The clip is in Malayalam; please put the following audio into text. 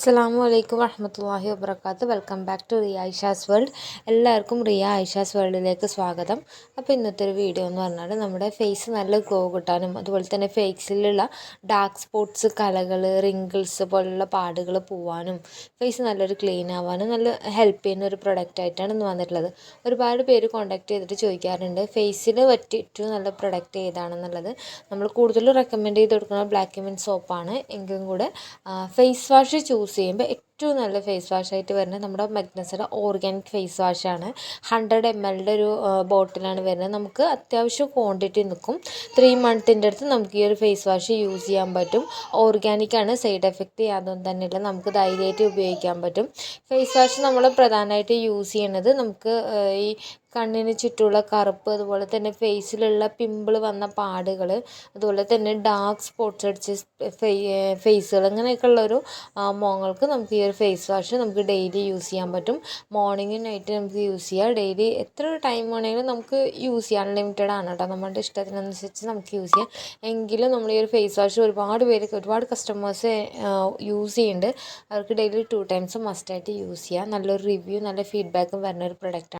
അസ്സാം വലൈക്കും വറഹമത്തല്ലാഹി വബർക്കാത്ത് welcome back to Riya Aisha's world എല്ലാവർക്കും റിയ ഐഷാസ് വേൾഡിലേക്ക് സ്വാഗതം. അപ്പോൾ ഇന്നത്തെ ഒരു വീഡിയോ എന്ന് പറഞ്ഞാൽ നമ്മുടെ ഫേസ് നല്ല ഗ്ലോ കിട്ടാനും അതുപോലെ തന്നെ ഫേസിലുള്ള ഡാർക്ക് സ്പോട്ട്സ് കലകൾ റിങ്കിൾസ് പോലുള്ള പാടുകൾ പോവാനും ഫേസ് നല്ലൊരു ക്ലീൻ ആവാനും നല്ല ഹെൽപ്പ് ചെയ്യുന്ന ഒരു പ്രൊഡക്റ്റ് ആയിട്ടാണ് ഇന്ന് വന്നിട്ടുള്ളത്. ഒരുപാട് പേര് കോൺടാക്ട് ചെയ്തിട്ട് ചോദിക്കാറുണ്ട് ഫേസിന് പറ്റിയിട്ട് നല്ല പ്രൊഡക്റ്റ് ഏതാണെന്നുള്ളത്. നമ്മൾ കൂടുതലും റെക്കമെൻഡ് ചെയ്ത് കൊടുക്കുന്നത് ബ്ലാക്ക് മിൻ സോപ്പാണ് എങ്കിലും കൂടെ ഫേസ് വാഷ് ചൂസ് യൂസ് ചെയ്യുമ്പോൾ ഏറ്റവും നല്ല ഫേസ് വാഷായിട്ട് വരുന്നത് നമ്മുടെ മെഗ്നസിന്റെ ഓർഗാനിക് ഫേസ് വാഷാണ് ഹൺഡ്രഡ് എം എല്ലിന്റെ ഒരു ബോട്ടിലാണ് വരുന്നത്. നമുക്ക് അത്യാവശ്യം ക്വാണ്ടിറ്റി നിൽക്കും. ത്രീ മന്ത്തിന്റെ അടുത്ത് നമുക്ക് ഈ ഒരു ഫേസ് വാഷ് യൂസ് ചെയ്യാൻ പറ്റും. ഓർഗാനിക്കാണ് സൈഡ് എഫക്റ്റ് യാതൊന്നും തന്നെ ഇല്ല നമുക്ക് ധൈര്യമായിട്ട് ഉപയോഗിക്കാൻ പറ്റും. ഫേസ് വാഷ് നമ്മൾ പ്രധാനമായിട്ട് യൂസ് ചെയ്യുന്നത് നമുക്ക് ഈ കണ്ണിന് ചുറ്റുമുള്ള കറുപ്പ് അതുപോലെ തന്നെ ഫേസിലുള്ള പിമ്പിൾ വന്ന പാടുകൾ അതുപോലെ തന്നെ ഡാർക്ക് സ്പോട്ട്സ് അടിച്ച് ഫേസുകൾ അങ്ങനെയൊക്കെയുള്ളൊരു മുഖങ്ങൾക്ക് നമുക്ക് ഈ ഒരു ഫേസ് വാഷ് നമുക്ക് ഡെയിലി യൂസ് ചെയ്യാൻ പറ്റും. മോർണിംഗ് നൈറ്റ് നമുക്ക് യൂസ് ചെയ്യാം. ഡെയിലി എത്ര ടൈം വേണമെങ്കിലും നമുക്ക് യൂസ് ചെയ്യാം. അൺലിമിറ്റഡ് ആണ് കേട്ടോ നമ്മുടെ ഇഷ്ടത്തിനനുസരിച്ച് നമുക്ക് യൂസ് ചെയ്യാം. എങ്കിലും നമ്മൾ ഈ ഒരു ഫേസ് വാഷ് ഒരുപാട് പേര് ഒരുപാട് കസ്റ്റമേഴ്സ് യൂസ് ചെയ്യുന്നുണ്ട് അവർക്ക് ഡെയിലി ടു ടൈംസ് മസ്റ്റായിട്ട് യൂസ് ചെയ്യാം. നല്ലൊരു റിവ്യൂ നല്ല ഫീഡ്ബാക്കും വരുന്ന ഒരു പ്രൊഡക്റ്റാണ്